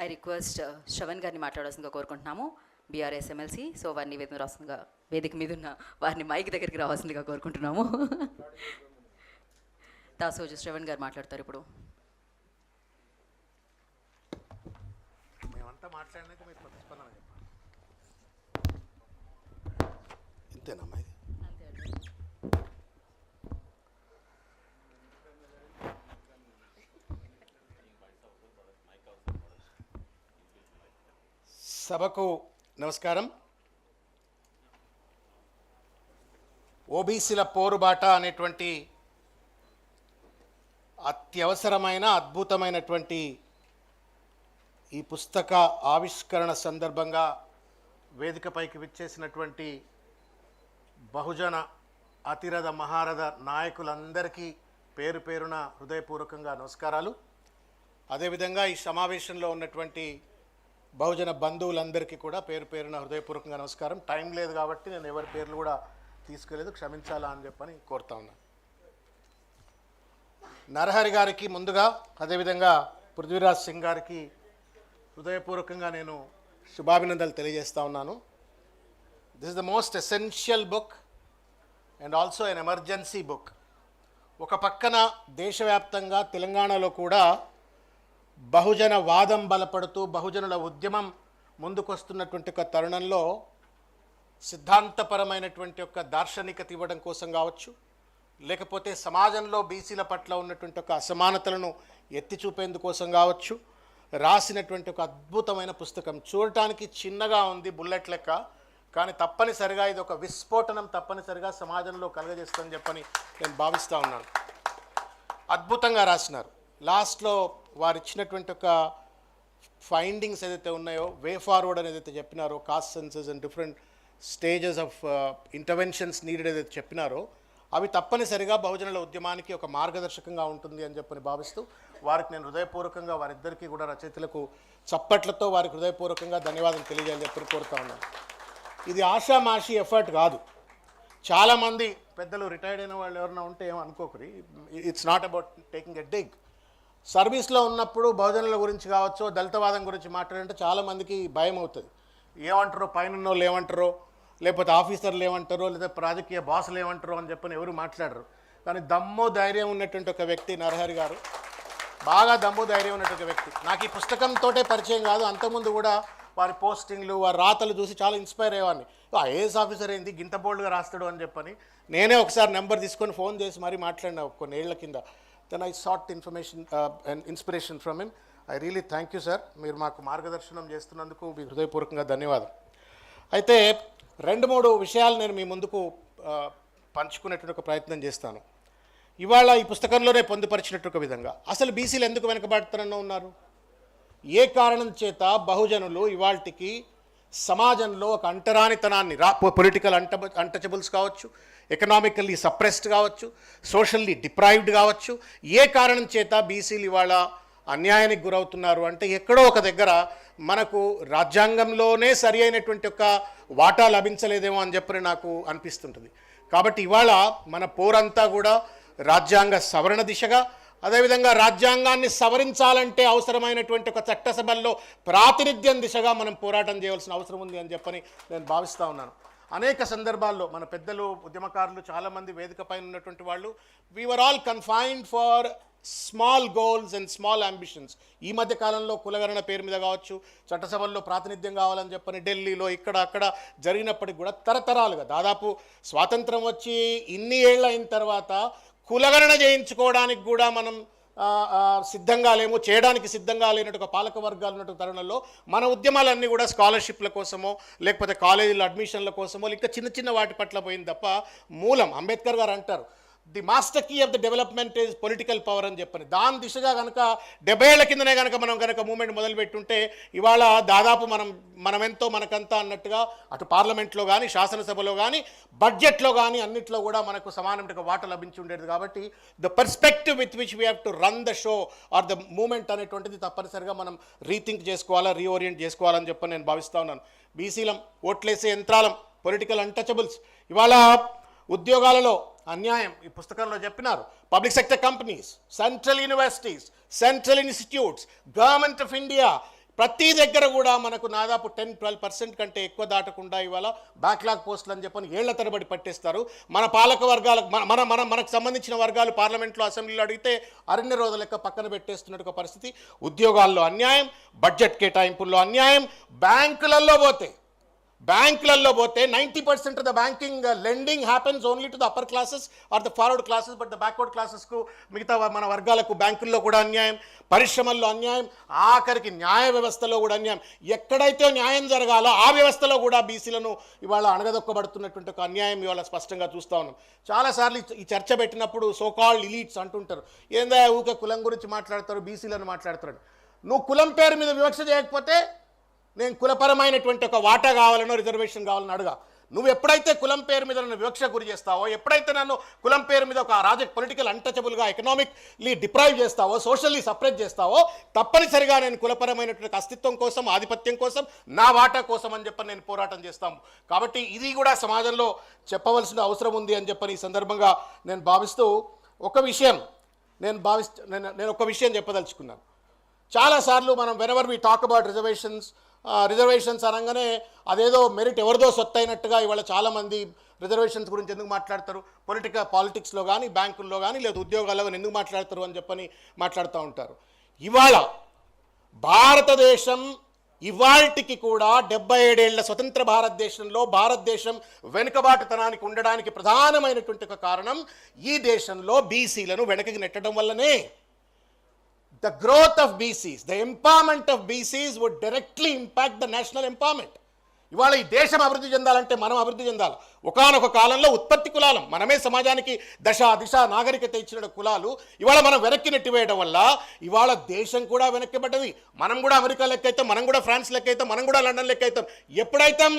I request Shravan గారిని మాట్లాడాల్సిందిగా కోరుకుంటున్నాము. బీఆర్ఎస్ ఎమ్మెల్సీ సో వారిని వేదిక మీద రాస్తుందిగా వేదిక మీద ఉన్న వారిని మైక్ దగ్గరికి రావాల్సిందిగా కోరుకుంటున్నాము. దాసోజు శ్రవణ్ గారు మాట్లాడతారు ఇప్పుడు. ఇంతేనమ్మా ఇది సభకు నమస్కారం. ఓబీసీల పోరుబాట అనేటువంటి అత్యవసరమైన అద్భుతమైనటువంటి ఈ పుస్తక ఆవిష్కరణ సందర్భంగా వేదికపైకి విచ్చేసినటువంటి బహుజన అతిరథ మహారథ నాయకులందరికీ పేరు పేరున హృదయపూర్వకంగా నమస్కారాలు. అదేవిధంగా ఈ సమావేశంలో ఉన్నటువంటి బహుజన బంధువులందరికీ కూడా పేరు పేరున హృదయపూర్వకంగా నమస్కారం. టైం లేదు కాబట్టి నేను ఎవరి పేర్లు కూడా తీసుకెళ్ళలేదు క్షమించాలా అని చెప్పని కోరుతా ఉన్నాను నరహరి గారికి ముందుగా అదేవిధంగా పృథ్వీరాజ్ సింగ్ గారికి హృదయపూర్వకంగా నేను శుభాభినందనలు తెలియజేస్తా ఉన్నాను. This the most essential book and also an emergency book ఒక పక్కన దేశవ్యాప్తంగా తెలంగాణలో కూడా బహుజన వాదం బలపడుతూ బహుజనుల ఉద్యమం ముందుకొస్తున్నటువంటి ఒక తరుణంలో సిద్ధాంతపరమైనటువంటి ఒక దార్శనికత ఇవ్వడం కోసం కావచ్చు లేకపోతే సమాజంలో బీసీల పట్ల ఉన్నటువంటి ఒక అసమానతలను ఎత్తి చూపేందుకోసం కావచ్చు రాసినటువంటి ఒక అద్భుతమైన పుస్తకం. చూడటానికి చిన్నగా ఉంది బుల్లెట్ లెక్క కానీ తప్పనిసరిగా ఇది ఒక విస్ఫోటనం తప్పనిసరిగా సమాజంలో కలగజేస్తుందని చెప్పని నేను భావిస్తూ ఉన్నాను. అద్భుతంగా రాసినారు. లాస్ట్లో వారు ఇచ్చినటువంటి ఒక ఫైండింగ్స్ ఏదైతే ఉన్నాయో వే ఫార్వర్డ్ అని ఏదైతే చెప్పినారో caste census and different stages of interventions needed ఏదైతే చెప్పినారో అవి తప్పనిసరిగా బహుజనుల ఉద్యమానికి ఒక మార్గదర్శకంగా ఉంటుంది అని చెప్పని భావిస్తూ వారికి నేను హృదయపూర్వకంగా వారిద్దరికీ కూడా రచయితలకు చప్పట్లతో వారికి హృదయపూర్వకంగా ధన్యవాదాలు తెలియజేయాలని చెప్పి కోరుతా ఉన్నాను. ఇది ఆషామాషి ఎఫర్ట్ కాదు. చాలామంది పెద్దలు రిటైర్డ్ అయిన వాళ్ళు ఎవరైనా ఉంటే ఏమో అనుకోకరి. It's not about taking a dig సర్వీస్లో ఉన్నప్పుడు బహుజనుల గురించి కావచ్చు దళితవాదం గురించి మాట్లాడంటే చాలామందికి భయం అవుతుంది. ఏమంటారో? పైన వాళ్ళు ఏమంటారు లేకపోతే ఆఫీసర్లు ఏమంటారు లేదా రాజకీయ బాసులు ఏమంటారు అని చెప్పని ఎవరు మాట్లాడరు. కానీ దమ్ము ధైర్యం ఉన్నటువంటి ఒక వ్యక్తి నరహరి గారు బాగా దమ్ము ధైర్యం ఉన్నటువంటి వ్యక్తి. నాకు ఈ పుస్తకంతోటే పరిచయం కాదు. అంతకుముందు కూడా వారి పోస్టింగ్లు వారి రాతలు చూసి చాలా ఇన్స్పైర్ అయ్యేవాడిని. ఐఏఎస్ ఆఫీసర్ ఏంది? గింత బోల్డ్గా రాస్తాడు అని చెప్పని నేనే ఒకసారి నెంబర్ తీసుకొని ఫోన్ చేసి మరీ మాట్లాడినా కొన్ని ఏళ్ళ కింద. Then I sought information and inspiration from him I really thank you sir మీరు మాకు మార్గదర్శనం చేస్తున్నందుకు మీ హృదయపూర్వకంగా ధన్యవాదాలు అయితే రెండు మూడు విషయాలు నేను మీ ముందుకు పంచుకునేటువంటి ఒక ప్రయత్నం చేస్తాను. ఇవాళ ఈ పుస్తకంలోనే పొందుపరిచినట్టు ఒక విధంగా. అసలు బీసీలు ఎందుకు వెనకబడుతారన్న ఉన్నారు? ఏ కారణం చేత బహుజనులు ఇవాళకి సమాజంలో ఒక అంటరానితనాన్ని రా పొలిటికల్ అంట అంటచబుల్స్ కావచ్చు ఎకనామికల్లీ సప్రెస్డ్ కావచ్చు సోషల్లీ డిప్రైవ్డ్ కావచ్చు ఏ కారణం చేత బీసీలు ఇవాళ అన్యాయానికి గురవుతున్నారు అంటే ఎక్కడో ఒక దగ్గర మనకు రాజ్యాంగంలోనే సరి అయినటువంటి ఒక వాటా లభించలేదేమో అని చెప్పి నాకు అనిపిస్తుంటుంది. కాబట్టి ఇవాళ మన పోరంతా కూడా రాజ్యాంగ సవరణ దిశగా అదేవిధంగా రాజ్యాంగాన్ని సవరించాలంటే అవసరమైనటువంటి ఒక చట్టసభల్లో ప్రాతినిధ్యం దిశగా మనం పోరాటం చేయవలసిన అవసరం ఉంది అని చెప్పని నేను భావిస్తూ ఉన్నాను. అనేక సందర్భాల్లో మన పెద్దలు ఉద్యమకారులు చాలామంది వేదిక పైన ఉన్నటువంటి వాళ్ళు we are all confined for small goals and small ambitions ఈ మధ్య కాలంలో కులగణన పేరు మీద కావచ్చు చట్టసభల్లో ప్రాతినిధ్యం కావాలని చెప్పని ఢిల్లీలో ఇక్కడ అక్కడ జరిగినప్పటికి కూడా తరతరాలుగా దాదాపు స్వాతంత్రం వచ్చి ఇన్ని ఏళ్ళు అయిన తర్వాత కులగణన చేయించుకోవడానికి కూడా మనం సిద్ధంగా లేము చేయడానికి సిద్ధంగా లేనట్టు ఒక పాలక వర్గాలు ఉన్నట్టు తరుణంలో మన ఉద్యమాలన్నీ కూడా స్కాలర్షిప్ల కోసమో లేకపోతే కాలేజీల అడ్మిషన్ల కోసమో ఇంకా చిన్న చిన్న వాటి పట్ల పోయింది తప్ప మూలం అంబేద్కర్ గారు అంటారు. The master key of the development is political power అని చెప్పని. దాని దిశగా కనుక డెబ్బై ఏళ్ళ కిందనే కనుక మనం కనుక మూమెంట్ మొదలుపెట్టుంటే ఇవాళ దాదాపు మనం మనమెంతో మనకంతా అన్నట్టుగా అటు పార్లమెంట్లో కానీ శాసనసభలో కానీ బడ్జెట్లో కానీ అన్నిట్లో కూడా మనకు సమానమైన వాట లభించి ఉండేది కాబట్టి the perspective with which we have to run the show or the movement అనేటువంటిది తప్పనిసరిగా మనం రీథింక్ చేసుకోవాలా రీఓరియంట్ చేసుకోవాలని చెప్పని నేను భావిస్తా ఉన్నాను. బీసీలం ఓట్లేసే యంత్రాలం పొలిటికల్ అన్టచబుల్స్. ఇవాళ ఉద్యోగాలలో అన్యాయం ఈ పుస్తకంలో చెప్పినారు. Public sector companies central universities central institutes government of India ప్రతి దగ్గర కూడా మనకు దాదాపు టెన్ ట్వెల్వ్ పర్సెంట్ కంటే ఎక్కువ దాటకుండా ఇవాళ బ్యాక్లాగ్ పోస్టులు అని చెప్పని ఏళ్ళ తరబడి పట్టేస్తారు. మన పాలక వర్గాలకు మన మన మన మనకు సంబంధించిన వర్గాలు పార్లమెంట్లో అసెంబ్లీలో అడిగితే అరణ్య రోజుల లెక్క పక్కన పెట్టేస్తున్నట్టు ఒక పరిస్థితి. ఉద్యోగాల్లో అన్యాయం బడ్జెట్ కేటాయింపుల్లో అన్యాయం బ్యాంకులలో పోతే బ్యాంకులలో పోతే ninety percent of the banking lending happens only to the upper classes or the forward classes but the backward క్లాసెస్కు మిగతా మన వర్గాలకు బ్యాంకుల్లో కూడా అన్యాయం పరిశ్రమల్లో అన్యాయం ఆఖరికి న్యాయ వ్యవస్థలో కూడా అన్యాయం. ఎక్కడైతే న్యాయం జరగాలో ఆ వ్యవస్థలో కూడా బీసీలను ఇవాళ అణగదొక్కబడుతున్నటువంటి ఒక అన్యాయం ఇవాళ స్పష్టంగా చూస్తూ ఉన్నాం. చాలాసార్లు ఈ- చర్చ పెట్టినప్పుడు సోకాల్డ్ ఇలీట్స్ అంటుంటారు. ఏందా ఊకే కులం గురించి మాట్లాడతారు బీసీలను మాట్లాడతారు నువ్వు కులం పేరు మీద వివక్ష చేయకపోతే నేను కులపరమైనటువంటి ఒక వాటా కావాలనో రిజర్వేషన్ కావాలని అడుగా. నువ్వు ఎప్పుడైతే కులం పేరు మీద నన్ను వివక్ష గురి చేస్తావో ఎప్పుడైతే నన్ను కులం పేరు మీద ఒక రాజ పొలిటికల్ అన్టచబుల్గా ఎకనామిక్లీ డిప్రైవ్ చేస్తావో సోషల్లీ సపరేట్ చేస్తావో తప్పనిసరిగా నేను కులపరమైనటువంటి అస్తిత్వం కోసం ఆధిపత్యం కోసం నా వాటా కోసం అని చెప్పని నేను పోరాటం చేస్తాము. కాబట్టి ఇది కూడా సమాజంలో చెప్పవలసిన అవసరం ఉంది అని చెప్పని ఈ సందర్భంగా నేను భావిస్తూ ఒక విషయం నేను భావిస్తూ నేను నేను ఒక విషయం చెప్పదలుచుకున్నాను. చాలాసార్లు మనం whenever we talk about reservations reservations అనగానే అదేదో మెరిట్ ఎవరిదో సొత్తు అయినట్టుగా ఇవాళ చాలామంది రిజర్వేషన్స్ గురించి ఎందుకు మాట్లాడతారు? పొలిటికల్ పాలిటిక్స్లో కానీ బ్యాంకుల్లో కానీ లేదా ఉద్యోగాల్లో కానీ ఎందుకు మాట్లాడతారు అని చెప్పని మాట్లాడుతూ ఉంటారు. ఇవాళ భారతదేశం ఇవాల్టికి కూడా డెబ్బై ఏడేళ్ళ స్వతంత్ర భారతదేశంలో భారతదేశం వెనుకబాటుతనానికి ఉండడానికి ప్రధానమైనటువంటి ఒక కారణం ఈ దేశంలో బీసీలను వెనకకి నెట్టడం వల్లనే. The growth of BCs, the empowerment of BCs would directly impact the national empowerment. ఇవాళ ఈ దేశం అభివృద్ధి చెందాలంటే మనం అభివృద్ధి చెందాలి. ఒకానొక కాలంలో ఉత్పత్తి కులాలం మనమే సమాజానికి దశ దిశ నాగరికత ఇచ్చిన కులాలు ఇవాళ మనం వెనక్కి నెట్టివేయడం వల్ల ఇవాళ దేశం కూడా వెనక్కిపడ్డది మనం కూడా అమెరికా లెక్క అయితే మనం కూడా ఫ్రాన్స్ లెక్క అయితే మనం కూడా లండన్ లెక్క అవుతాం. ఎప్పుడైతాం?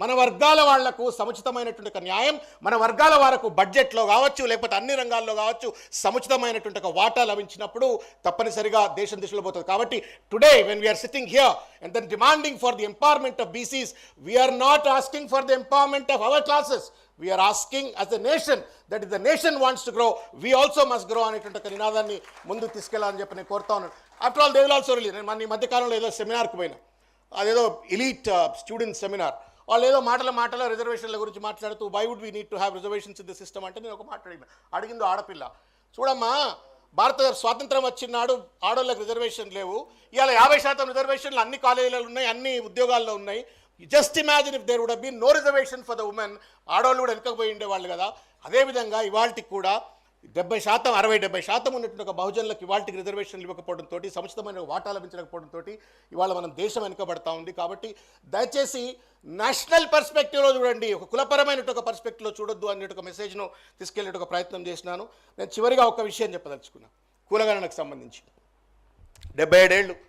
మన వర్గాల వాళ్ళకు సముచితమైనటువంటి ఒక న్యాయం మన వర్గాల వారకు బడ్జెట్లో కావచ్చు లేకపోతే అన్ని రంగాల్లో కావచ్చు సముచితమైనటువంటి ఒక వాటా లభించినప్పుడు తప్పనిసరిగా దేశం దిశలో పోతుంది. కాబట్టి today when we're sitting here and then demanding for the empowerment of BCs we're not asking for the empowerment of our classes we're asking as the nation that is the nation wants to grow we also must grow అనేటువంటి ఒక నినాదాన్ని ముందుకు తీసుకెళ్ళాలని చెప్పి నేను కోరుతా ఉన్నాను. After all they will నేను మన ఈ మధ్యకాలంలో ఏదో సెమినార్కి పోయినా. అదేదో ఎలీట్ స్టూడెంట్ సెమినార్ వాళ్ళు ఏదో మాటల మాటల రిజర్వేషన్ల గురించి మాట్లాడుతూ why would we need to have reservations in the system అంటే నేను ఒక మాట అడిగిన అడిగిందో ఆడపిల్ల. చూడమ్మా భారత స్వాతంత్రం వచ్చినాడు ఆడోళ్ళకి రిజర్వేషన్ లేవు. ఇవాళ యాభై శాతం రిజర్వేషన్లు అన్ని కాలేజీలలో ఉన్నాయి అన్ని ఉద్యోగాల్లో ఉన్నాయి. Just imagine if there would been no reservation for the women ఆడవాళ్ళు కూడా వెనకపోయి ఉండేవాళ్ళు కదా. అదేవిధంగా ఇవాళకి కూడా డెబ్బై శాతం అరవై డెబ్బై శాతం ఉన్నటువంటి ఒక బహుజనులకు ఇవాళకి రిజర్వేషన్లు ఇవ్వకపోవడంతో సముచితమైన వాటా లభించకపోవడంతో ఇవాళ మనం దేశం వెనుకబడతా ఉంది. కాబట్టి దయచేసి నేషనల్ పర్స్పెక్టివ్లో చూడండి. ఒక కులపరమైన ఒక పర్స్పెక్టివ్లో చూడొద్దు అనే ఒక మెసేజ్ను తీసుకెళ్ళే ఒక ప్రయత్నం చేసినాను. నేను చివరిగా ఒక విషయం చెప్పదలుచుకున్నాను కులగణనకు సంబంధించి. డెబ్బై ఏడేళ్ళు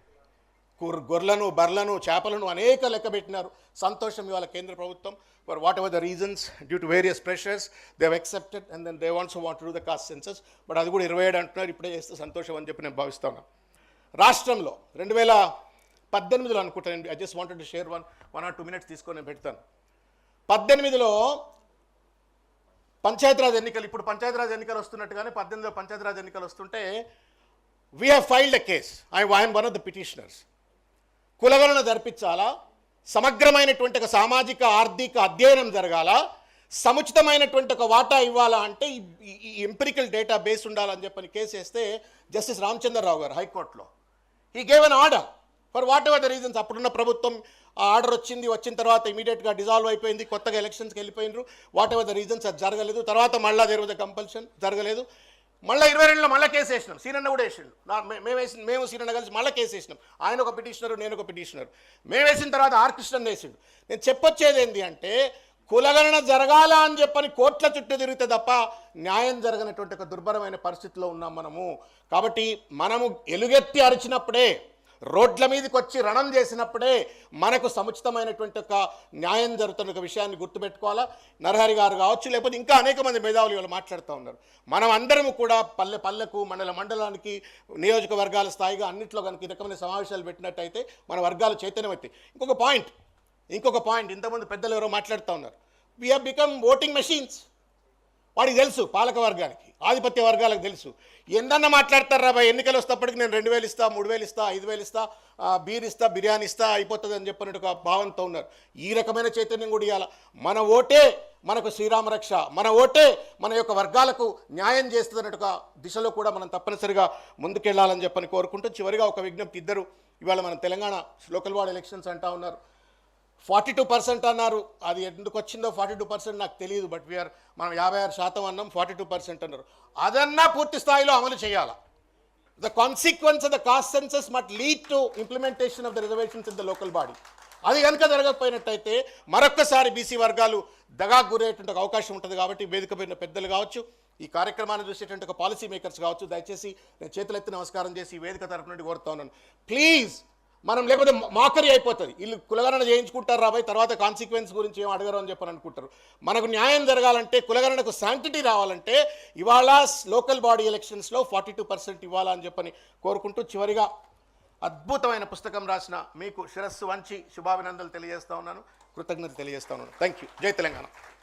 గొర్రెలను బర్లను చేపలను అనేక లెక్క పెట్టినారు. సంతోషం ఇవాళ కేంద్ర ప్రభుత్వం. For whatever the reasons due to various pressures they've accepted and then they wants want to the caste census but అది కూడా ఇరవై ఏడు అంటున్నారు. ఇప్పుడే చేస్తే సంతోషం అని చెప్పి నేను భావిస్తాను. రాష్ట్రంలో రెండు వేల పద్దెనిమిదిలో అనుకుంటాను I just wanted to share one one or two minutes తీసుకొని నేను పెడతాను. పద్దెనిమిదిలో పంచాయతీరాజ్ ఎన్నికలు ఇప్పుడు పంచాయతీరాజ్ ఎన్నికలు వస్తున్నట్టుగానే పద్దెనిమిదిలో పంచాయతీరాజ్ ఎన్నికలు వస్తుంటే we have filed a case I I'm one of the petitioners కులగలను జరిపించాలా? సమగ్రమైనటువంటి ఒక సామాజిక ఆర్థిక అధ్యయనం జరగాల? సముచితమైనటువంటి ఒక వాటా ఇవ్వాలా అంటే ఈ- ఈ ఎంపిరికల్ డేటా బేస్ ఉండాలని చెప్పని కేసు వేస్తే జస్టిస్ రామచంద్రరావు గారు హైకోర్టులో. He gave an order for whatever the reasons అప్పుడున్న ప్రభుత్వం ఆ ఆర్డర్ వచ్చింది వచ్చిన తర్వాత ఇమీడియట్గా డిజాల్వ్ అయిపోయింది కొత్తగా ఎలక్షన్స్కి వెళ్ళిపోయినారు. వాట్ ఎవర్ ద రీజన్స్ అది జరగలేదు. తర్వాత మళ్ళా దేర్ వాజ్ కంపల్షన్ జరగలేదు. మళ్ళీ ఇరవై రెండులో మళ్ళీ కేసు వేసినాం. సీనన్న కూడా వేసిండు. మే- మేము వేసిన మేము సీనన్న కలిసి మళ్ళీ కేసు వేసినాం. ఆయన ఒక పిటిషనర్ నేను ఒక పిటిషనర్. మేము వేసిన తర్వాత ఆర్ కృష్ణన్ వేసిండు. నేను చెప్పొచ్చేది ఏంటి అంటే కులగణన జరగాల అని చెప్పని కోట్ల చుట్టూ తిరిగితే తప్ప న్యాయం జరగనటువంటి ఒక దుర్భరమైన పరిస్థితిలో ఉన్నాం మనము. కాబట్టి మనము ఎలుగెత్తి అరిచినప్పుడే రోడ్ల మీదకి వచ్చి రణం చేసినప్పుడే మనకు సముచితమైనటువంటి ఒక న్యాయం జరుగుతున్న ఒక విషయాన్ని గుర్తుపెట్టుకోవాలా? నరహరి గారు కావచ్చు లేకపోతే ఇంకా అనేక మంది మేధావులు ఇవాళ మాట్లాడుతూ ఉన్నారు. మనం అందరము కూడా పల్లె పల్లెకు మండల మండలానికి నియోజకవర్గాల స్థాయిగా అన్నింటిలో కనుక ఈ రకమైన సమావేశాలు పెట్టినట్టయితే మన వర్గాలు చైతన్యమవుతాయి. ఇంకొక పాయింట్ ఇంకొక పాయింట్. ఇంతకుముందు పెద్దలు ఎవరో మాట్లాడుతూ ఉన్నారు. We have become voting machines వాడికి తెలుసు పాలక వర్గానికి ఆధిపత్య వర్గాలకు తెలుసు. ఎందన్న మాట్లాడతారు రా ఎన్నికలు వస్తేప్పటికి నేను రెండు వేలు ఇస్తా మూడు వేలు ఇస్తా ఐదు వేలు ఇస్తా బీర్ ఇస్తా బిర్యానీ ఇస్తా అయిపోతుంది అని చెప్పినట్టు ఒక భావంతో ఉన్నారు. ఈ రకమైన చైతన్యం కూడా ఇవ్వాలి మన ఓటే మనకు శ్రీరామ రక్ష మన ఓటే మన యొక్క వర్గాలకు న్యాయం చేస్తుందన్నట్టుగా దిశలో కూడా మనం తప్పనిసరిగా ముందుకెళ్ళాలని చెప్పని కోరుకుంటూ చివరిగా ఒక విజ్ఞప్తి ఇద్దరు. ఇవాళ మన తెలంగాణ లోకల్ వార్డ్ ఎలక్షన్స్ అంటా ఉన్నారు. ఫార్టీ టూ పర్సెంట్ అన్నారు. అది ఎందుకు వచ్చిందో ఫార్టీ టూ పర్సెంట్ నాకు తెలియదు బట్ వీఆర్ మనం యాభై ఆరు శాతం అన్నాం ఫార్టీ టూ పర్సెంట్ అన్నారు. అదన్నా పూర్తి స్థాయిలో అమలు చేయాలి? The consequence of the caste census must lead to implementation of the reservations in the local body అది కనుక జరగకపోయినట్టయితే మరొక్కసారి బీసీ వర్గాలు దగా గురయ్యేటువంటి అవకాశం ఉంటుంది కాబట్టి వేదిక పెద్దలు కావచ్చు ఈ కార్యక్రమాన్ని చూసేటువంటి ఒక పాలసీ మేకర్స్ కావచ్చు దయచేసి నేను చేతులెత్తి నమస్కారం చేసి వేదిక తరపు నుండి కోరుతా ఉన్నాను. ప్లీజ్ మనం లేకపోతే మాకరి అయిపోతుంది. వీళ్ళు కులగణన చేయించుకుంటారు రాబోయే తర్వాత కాన్సిక్వెన్స్ గురించి ఏం అడగరు అని చెప్పని అనుకుంటారు. మనకు న్యాయం జరగాలంటే కులగణనకు శాంటిటీ రావాలంటే ఇవాళ లోకల్ బాడీ ఎలక్షన్స్లో ఫార్టీ టూ పర్సెంట్ ఇవ్వాలని అని చెప్పని కోరుకుంటూ చివరిగా అద్భుతమైన పుస్తకం రాసిన మీకు శిరస్సు వంచి శుభాభినందనలు తెలియజేస్తా ఉన్నాను. కృతజ్ఞత తెలియజేస్తా ఉన్నాను. థ్యాంక్ యూ జై తెలంగాణ.